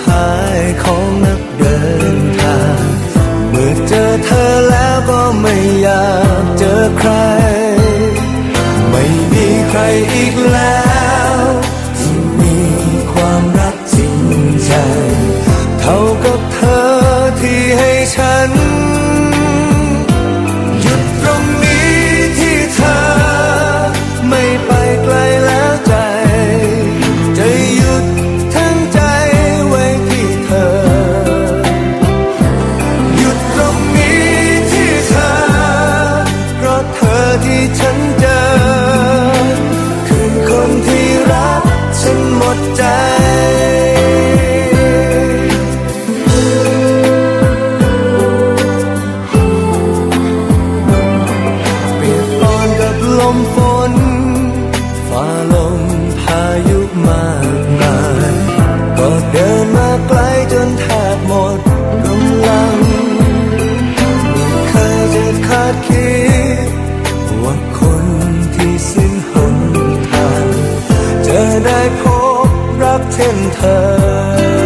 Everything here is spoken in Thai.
ท้ายของนักเดินทาง เมื่อเจอเธอแล้วก็ไม่อยากเจอใคร ไม่มีใครอีกแล้วที่มีความรักจริงใจ เท่ากับเธอที่ให้ฉัน มฝนฝ่าลมพายุมากมายก็เดินมาไกลจนแทบหมดกำลังไม่เคยจะคาดคิด ว่าคนที่สิ้นหนทางจะได้พบรักเช่นเธอ